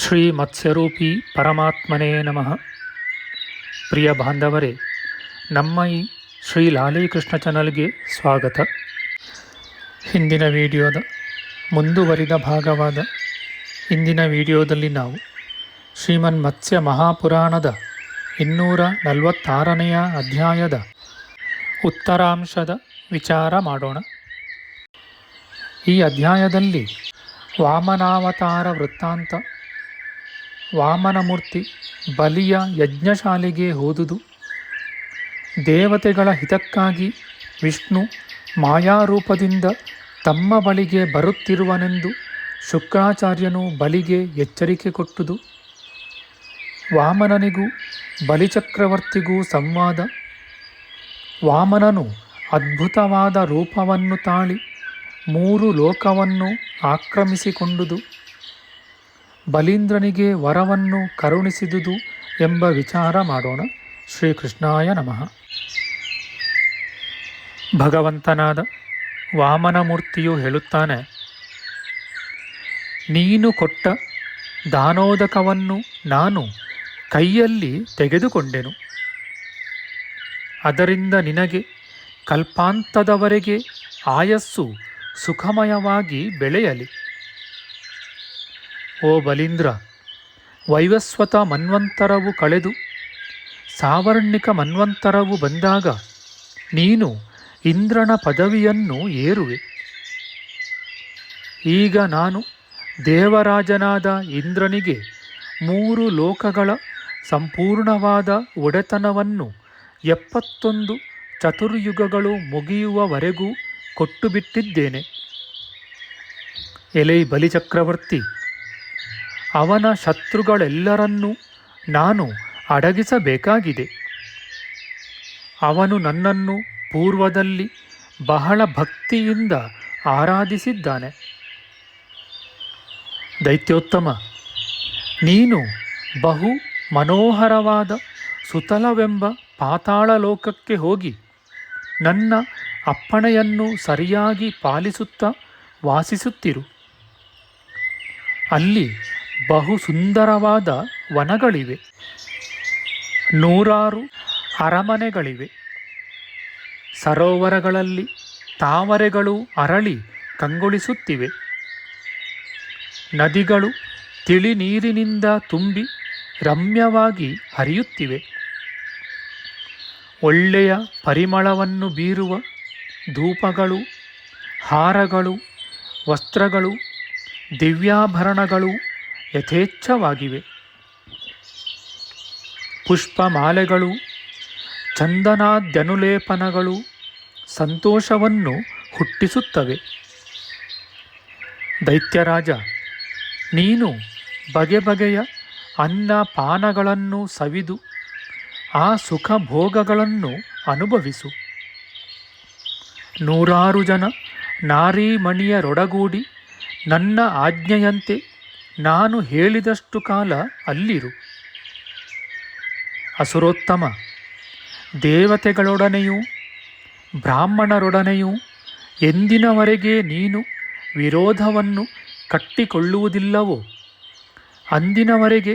ಶ್ರೀ ಮತ್ಸ್ಯರೂಪಿ ಪರಮಾತ್ಮನೇ ನಮಃ. ಪ್ರಿಯ ಬಾಂಧವರೇ, ನಮ್ಮ ಈ ಶ್ರೀ ಲಾಲೀಕೃಷ್ಣ ಚಾನಲ್ಗೆ ಸ್ವಾಗತ. ಹಿಂದಿನ ವಿಡಿಯೋದ ಮುಂದುವರಿದ ಭಾಗವಾದ ಇಂದಿನ ವಿಡಿಯೋದಲ್ಲಿ ನಾವು ಶ್ರೀಮನ್ ಮತ್ಸ್ಯ ಮಹಾಪುರಾಣದ ಇನ್ನೂರ ನಲವತ್ತಾರನೆಯ ಅಧ್ಯಾಯದ ಉತ್ತರಾಂಶದ ವಿಚಾರ ಮಾಡೋಣ. ಈ ಅಧ್ಯಾಯದಲ್ಲಿ ವಾಮನಾವತಾರ ವೃತ್ತಾಂತ ವಾಮನಮೂರ್ತಿ ಬಲಿಯ ಯಜ್ಞಶಾಲೆಗೆ ಹೋದುದು. ದೇವತೆಗಳ ಹಿತಕ್ಕಾಗಿ ವಿಷ್ಣು ಮಾಯಾರೂಪದಿಂದ ತಮ್ಮ ಬಳಿಗೆ ಬರುತ್ತಿರುವನೆಂದು ಶುಕ್ರಾಚಾರ್ಯನು ಬಲಿಗೆ ಎಚ್ಚರಿಕೆ ಕೊಟ್ಟುದು. ವಾಮನನಿಗೂ ಬಲಿಚಕ್ರವರ್ತಿಗೂ ಸಂವಾದ. ವಾಮನನು ಅದ್ಭುತವಾದ ರೂಪವನ್ನು ತಾಳಿ ಮೂರು ಲೋಕವನ್ನು ಆಕ್ರಮಿಸಿಕೊಂಡುದು. ಬಲೀಂದ್ರನಿಗೆ ವರವನ್ನು ಕರುಣಿಸಿದುದು ಎಂಬ ವಿಚಾರ ಮಾಡೋಣ. ಶ್ರೀಕೃಷ್ಣಾಯ ನಮಃ. ಭಗವಂತನಾದ ವಾಮನಮೂರ್ತಿಯು ಹೇಳುತ್ತಾನೆ, ನೀನು ಕೊಟ್ಟ ದಾನೋದಕವನ್ನು ನಾನು ಕೈಯಲ್ಲಿ ತೆಗೆದುಕೊಂಡೆನು. ಅದರಿಂದ ನಿನಗೆ ಕಲ್ಪಾಂತದವರೆಗೆ ಆಯಸ್ಸು ಸುಖಮಯವಾಗಿ ಬೆಳೆಯಲಿ. ಓ ಬಲೀಂದ್ರ, ವೈವಸ್ವತ ಮನ್ವಂತರವು ಕಳೆದು, ಸಾವರ್ಣಿಕ ಮನ್ವಂತರವು ಬಂದಾಗ ನೀನು ಇಂದ್ರನ ಪದವಿಯನ್ನು ಏರುವೆ. ಈಗ ನಾನು ದೇವರಾಜನಾದ ಇಂದ್ರನಿಗೆ ಮೂರು ಲೋಕಗಳ ಸಂಪೂರ್ಣವಾದ ಒಡೆತನವನ್ನು ಎಪ್ಪತ್ತೊಂದು ಚತುರ್ಯುಗಗಳು ಮುಗಿಯುವವರೆಗೂ ಕೊಟ್ಟುಬಿಟ್ಟಿದ್ದೇನೆ. ಎಲೈ ಬಲಿಚಕ್ರವರ್ತಿ ಅವನ ಶತ್ರುಗಳೆಲ್ಲರನ್ನೂ ನಾನು ಅಡಗಿಸಬೇಕಾಗಿದೆ. ಅವನು ನನ್ನನ್ನು ಪೂರ್ವದಲ್ಲಿ ಬಹಳ ಭಕ್ತಿಯಿಂದ ಆರಾಧಿಸಿದ್ದಾನೆ. ದೈತ್ಯೋತ್ತಮ, ನೀನು ಬಹು ಮನೋಹರವಾದ ಸುತಲವೆಂಬ ಪಾತಾಳ ಲೋಕಕ್ಕೆ ಹೋಗಿ ನನ್ನ ಅಪ್ಪಣೆಯನ್ನು ಸರಿಯಾಗಿ ಪಾಲಿಸುತ್ತಾ ವಾಸಿಸುತ್ತಿರು. ಅಲ್ಲಿ ಬಹು ಸುಂದರವಾದ ವನಗಳಿವೆ. ನೂರಾರು ಅರಮನೆಗಳಿವೆ. ಸರೋವರಗಳಲ್ಲಿ ತಾವರೆಗಳು ಅರಳಿ ಕಂಗೊಳಿಸುತ್ತಿವೆ. ನದಿಗಳು ತಿಳಿ ನೀರಿನಿಂದ ತುಂಬಿ ರಮ್ಯವಾಗಿ ಹರಿಯುತ್ತಿವೆ. ಒಳ್ಳೆಯ ಪರಿಮಳವನ್ನು ಬೀರುವ ಧೂಪಗಳು, ಹಾರಗಳು, ವಸ್ತ್ರಗಳು, ದಿವ್ಯಾಭರಣಗಳು ಯಥೇಚ್ಛವಾಗಿವೆ. ಪುಷ್ಪಮಾಲೆಗಳು, ಚಂದನಾದ್ಯನುಲೇಪನಗಳು ಸಂತೋಷವನ್ನು ಹುಟ್ಟಿಸುತ್ತವೆ. ದೈತ್ಯರಾಜ, ನೀನು ಬಗೆ ಬಗೆಯ ಅನ್ನ ಪಾನಗಳನ್ನು ಸವಿದು ಆ ಸುಖ ಭೋಗಗಳನ್ನು ಅನುಭವಿಸು. ನೂರಾರು ಜನ ನಾರೀಮಣಿಯರೊಡಗೂಡಿ ನನ್ನ ಆಜ್ಞೆಯಂತೆ ನಾನು ಹೇಳಿದಷ್ಟು ಕಾಲ ಅಲ್ಲಿರು. ಅಸುರೋತ್ತಮ, ದೇವತೆಗಳೊಡನೆಯೂ, ಬ್ರಾಹ್ಮಣರೊಡನೆಯೂ ಎಂದಿನವರೆಗೆ ನೀನು ವಿರೋಧವನ್ನು ಕಟ್ಟಿಕೊಳ್ಳುವುದಿಲ್ಲವೋ, ಅಂದಿನವರೆಗೆ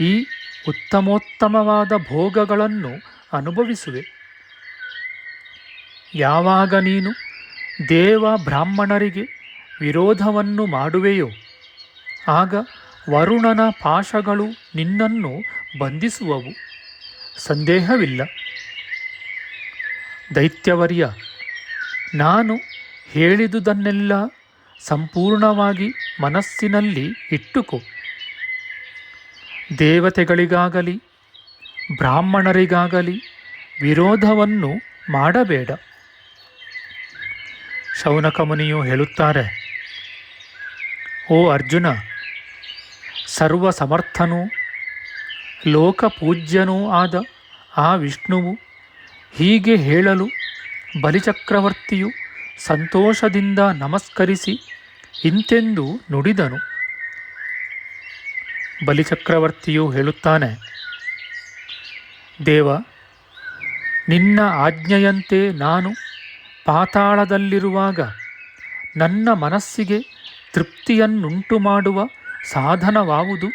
ಈ ಉತ್ತಮೋತ್ತಮವಾದ ಭೋಗಗಳನ್ನು ಅನುಭವಿಸುವೆ. ಯಾವಾಗ ನೀನು ದೇವ ಬ್ರಾಹ್ಮಣರಿಗೆ ವಿರೋಧವನ್ನು ಮಾಡುವೆಯೋ ಆಗ ವರುಣನ ಪಾಶಗಳು ನಿನ್ನನ್ನು ಬಂಧಿಸುವವು. ಸಂದೇಹವಿಲ್ಲ. ದೈತ್ಯವರ್ಯ, ನಾನು ಹೇಳಿದುದನ್ನೆಲ್ಲ ಸಂಪೂರ್ಣವಾಗಿ ಮನಸ್ಸಿನಲ್ಲಿ ಇಟ್ಟುಕೋ. ದೇವತೆಗಳಿಗಾಗಲಿ, ಬ್ರಾಹ್ಮಣರಿಗಾಗಲಿ ವಿರೋಧವನ್ನು ಮಾಡಬೇಡ. ಶೌನಕಮುನಿಯು ಹೇಳುತ್ತಾರೆ, ಓ ಅರ್ಜುನ ಸರ್ವ ಸಮರ್ಥನೂ ಲೋಕಪೂಜ್ಯನೂ ಆದ ಆ ವಿಷ್ಣುವು ಹೀಗೆ ಹೇಳಲು ಬಲಿಚಕ್ರವರ್ತಿಯು ಸಂತೋಷದಿಂದ ನಮಸ್ಕರಿಸಿ ಇಂತೆಂದು ನುಡಿದನು. ಬಲಿಚಕ್ರವರ್ತಿಯು ಹೇಳುತ್ತಾನೆ, ದೇವ, ನಿನ್ನ ಆಜ್ಞೆಯಂತೆ ನಾನು ಪಾತಾಳದಲ್ಲಿರುವಾಗ ನನ್ನ ಮನಸ್ಸಿಗೆ ತೃಪ್ತಿಯನ್ನುಂಟು ಮಾಡುವ ಸಾಧನವಾವುದು?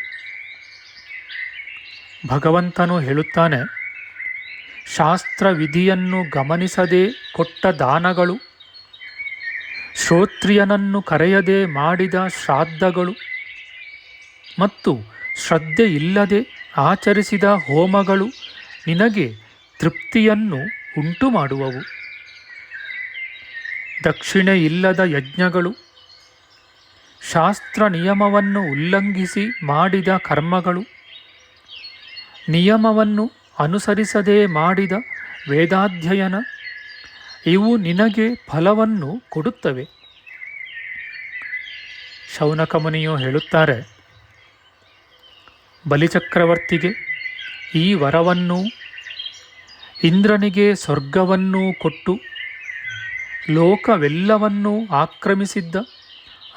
ಭಗವಂತನು ಹೇಳುತ್ತಾನೆ ಶಾಸ್ತ್ರ ವಿಧಿಯನ್ನು ಗಮನಿಸದೆ ಕೊಟ್ಟ ದಾನಗಳು, ಶ್ರೋತ್ರಿಯನನ್ನು ಕರೆಯದೆ ಮಾಡಿದ ಶ್ರಾದ್ದಗಳು, ಮತ್ತು ಶ್ರದ್ಧೆ ಇಲ್ಲದೆ ಆಚರಿಸಿದ ಹೋಮಗಳು ನಿನಗೆ ತೃಪ್ತಿಯನ್ನು ಉಂಟು ಮಾಡುವವು ದಕ್ಷಿಣೆ ಇಲ್ಲದ ಯಜ್ಞಗಳು ಶಾಸ್ತ್ರ ನಿಯಮವನ್ನು ಉಲ್ಲಂಘಿಸಿ ಮಾಡಿದ ಕರ್ಮಗಳು. ನಿಯಮವನ್ನು ಅನುಸರಿಸದೇ ಮಾಡಿದ ವೇದಾಧ್ಯಯನ, ಇವು ನಿನಗೆ ಫಲವನ್ನು ಕೊಡುತ್ತವೆ. ಶೌನಕಮುನಿಯು ಹೇಳುತ್ತಾರೆ, ಬಲಿಚಕ್ರವರ್ತಿಗೆ ಈ ವರವನ್ನು, ಇಂದ್ರನಿಗೆ ಸ್ವರ್ಗವನ್ನೂ ಕೊಟ್ಟು ಲೋಕವೆಲ್ಲವನ್ನೂ ಆಕ್ರಮಿಸಿದ್ದ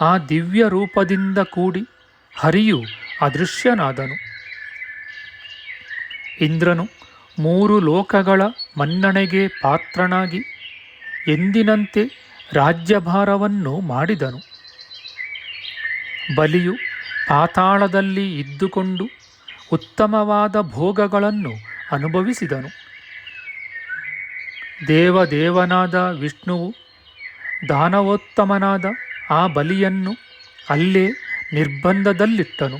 ಆ ದಿವ್ಯ ರೂಪದಿಂದ ಕೂಡಿ ಹರಿಯು ಅದೃಶ್ಯನಾದನು. ಇಂದ್ರನು ಮೂರು ಲೋಕಗಳ ಮನ್ನಣೆಗೆ ಪಾತ್ರನಾಗಿ ಎಂದಿನಂತೆ ರಾಜ್ಯಭಾರವನ್ನು ಮಾಡಿದನು. ಬಲಿಯು ಪಾತಾಳದಲ್ಲಿ ಇದ್ದುಕೊಂಡು ಉತ್ತಮವಾದ ಭೋಗಗಳನ್ನು ಅನುಭವಿಸಿದನು. ದೇವದೇವನಾದ ವಿಷ್ಣುವು ದಾನವೋತ್ತಮನಾದ ಆ ಬಲಿಯನ್ನು ಅಲ್ಲೇ ನಿರ್ಬಂಧದಲ್ಲಿಟ್ಟನು.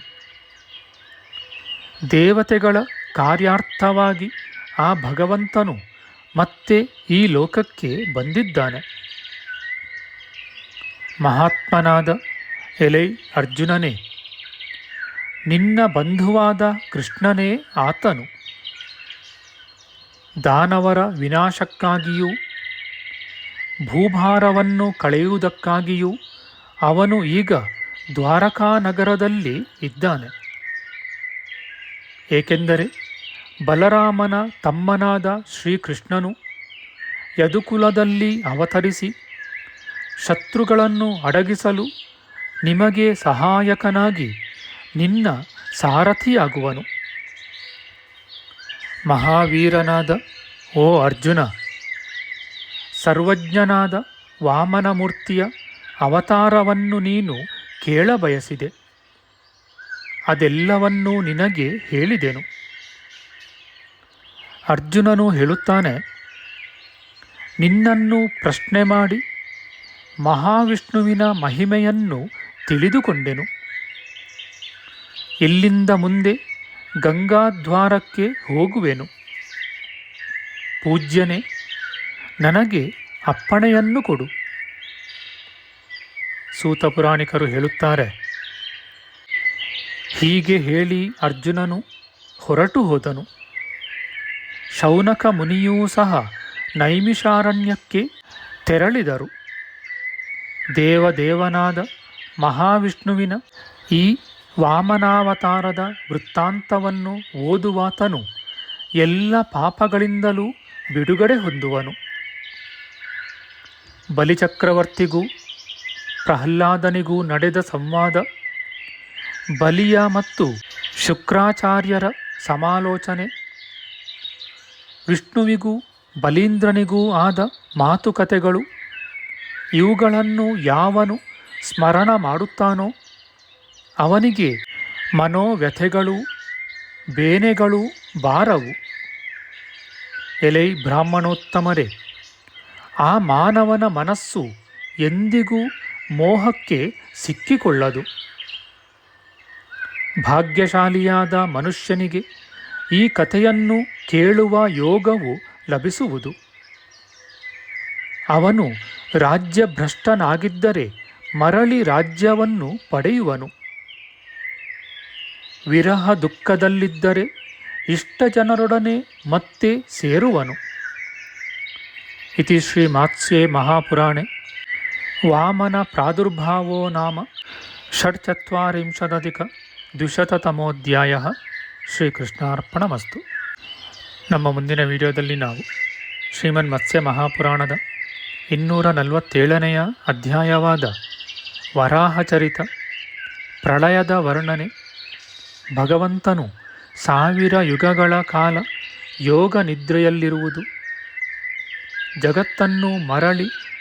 ದೇವತೆಗಳ ಕಾರ್ಯಾರ್ಥವಾಗಿ ಆ ಭಗವಂತನು ಮತ್ತೆ ಈ ಲೋಕಕ್ಕೆ ಬಂದಿದ್ದಾನೆ. ಮಹಾತ್ಮನಾದ ಎಲೈ ಅರ್ಜುನನೇ, ನಿನ್ನ ಬಂಧುವಾದ ಕೃಷ್ಣನೇ ಆತನು. ದಾನವರ ವಿನಾಶಕ್ಕಾಗಿಯೂ ಭೂಭಾರವನ್ನು ಕಳೆಯುವುದಕ್ಕಾಗಿಯೂ ಅವನು ಈಗ ದ್ವಾರಕಾ ನಗರದಲ್ಲಿ ಇದ್ದಾನೆ. ಏಕೆಂದರೆ ಬಲರಾಮನ ತಮ್ಮನಾದ ಶ್ರೀಕೃಷ್ಣನು ಯದುಕುಲದಲ್ಲಿ ಅವತರಿಸಿ ಶತ್ರುಗಳನ್ನು ಅಡಗಿಸಲು ನಿಮಗೆ ಸಹಾಯಕನಾಗಿ ನಿನ್ನ ಸಾರಥಿಯಾಗುವನು. ಮಹಾವೀರನಾದ, ಓ ಅರ್ಜುನ, ಸರ್ವಜ್ಞನಾದ ವಾಮನಮೂರ್ತಿಯ ಅವತಾರವನ್ನು ನೀನು ಕೇಳಬಯಸಿದೆ. ಅದೆಲ್ಲವನ್ನೂ ನಿನಗೆ ಹೇಳಿದೆನು. ಅರ್ಜುನನು ಹೇಳುತ್ತಾನೆ, ನಿನ್ನನ್ನು ಪ್ರಶ್ನೆ ಮಾಡಿ ಮಹಾವಿಷ್ಣುವಿನ ಮಹಿಮೆಯನ್ನು ತಿಳಿದುಕೊಂಡೆನು. ಇಲ್ಲಿಂದ ಮುಂದೆ ಗಂಗಾದ್ವಾರಕ್ಕೆ ಹೋಗುವೆನು. ಪೂಜ್ಯನೇ, ನನಗೆ ಅಪ್ಪಣೆಯನ್ನು ಕೊಡು. ಸೂತ ಪುರಾಣಿಕರು ಹೇಳುತ್ತಾರೆ, ಹೀಗೆ ಹೇಳಿ ಅರ್ಜುನನು ಹೊರಟು ಹೋದನು. ಶೌನಕ ಮುನಿಯೂ ಸಹ ನೈಮಿಷಾರಣ್ಯಕ್ಕೆ ತೆರಳಿದರು. ದೇವದೇವನಾದ ಮಹಾವಿಷ್ಣುವಿನ ಈ ವಾಮನಾವತಾರದ ವೃತ್ತಾಂತವನ್ನು ಓದುವಾತನು ಎಲ್ಲ ಪಾಪಗಳಿಂದಲೂ ಬಿಡುಗಡೆ ಹೊಂದುವನು. ಬಲಿಚಕ್ರವರ್ತಿಗೂ ಪ್ರಹ್ಲಾದನಿಗೂ ನಡೆದ ಸಂವಾದ, ಬಲಿಯ ಮತ್ತು ಶುಕ್ರಾಚಾರ್ಯರ ಸಮಾಲೋಚನೆ, ವಿಷ್ಣುವಿಗೂ ಬಲೀಂದ್ರನಿಗೂ ಆದ ಮಾತುಕತೆಗಳು, ಇವುಗಳನ್ನು ಯಾವನು ಸ್ಮರಣ ಮಾಡುತ್ತಾನೋ ಅವನಿಗೆ ಮನೋವ್ಯಥೆಗಳು, ಬೇನೆಗಳು ಬಾರವು. ಎಲೈ ಬ್ರಾಹ್ಮಣೋತ್ತಮರೇ, ಆ ಮಾನವನ ಮನಸ್ಸು ಎಂದಿಗೂ ಮೋಹಕ್ಕೆ ಸಿಕ್ಕಿಕೊಳ್ಳದು. ಭಾಗ್ಯಶಾಲಿಯಾದ ಮನುಷ್ಯನಿಗೆ ಈ ಕಥೆಯನ್ನು ಕೇಳುವ ಯೋಗವು ಲಭಿಸುವುದು. ಅವನು ರಾಜ್ಯಭ್ರಷ್ಟನಾಗಿದ್ದರೆ ಮರಳಿ ರಾಜ್ಯವನ್ನು ಪಡೆಯುವನು. ವಿರಹ ದುಃಖದಲ್ಲಿದ್ದರೆ ಇಷ್ಟ ಜನರೊಡನೆ ಮತ್ತೆ ಸೇರುವನು. ಇತಿ ಶ್ರೀ ಮಾತ್ಸ್ಯೆ ಮಹಾಪುರಾಣೆ. ವಾಮನ ಪ್ರಾದುರ್ಭಾವೋ ನಾಮ ಷಡ್ಚತ್ವರಿಂಶದಧಿಕ ದ್ವಿಶತತಮೋಧ್ಯಾಯ ಶ್ರೀಕೃಷ್ಣಾರ್ಪಣಮಸ್ತು. ನಮ್ಮ ಮುಂದಿನ ವಿಡಿಯೋದಲ್ಲಿ ನಾವು ಶ್ರೀಮನ್ ಮತ್ಸ್ಯ ಮಹಾಪುರಾಣದ ಇನ್ನೂರ ನಲವತ್ತೇಳನೆಯ ಅಧ್ಯಾಯವಾದ ವರಾಹಚರಿತ ಪ್ರಳಯದ ವರ್ಣನೆ, ಭಗವಂತನು ಸಾವಿರ ಯುಗಗಳ ಕಾಲ ಯೋಗ ನಿದ್ರೆಯಲ್ಲಿರುವುದು ಜಗತ್ತನ್ನು ಮರಳಿ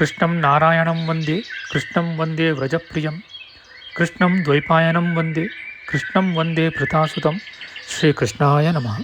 कृष्णं नारायणं वन्दे कृष्णं वन्दे व्रजप्रियं कृष्णं द्वैपायनं वन्दे कृष्णं वन्दे प्रतासुतं श्रीकृष्णाय नमः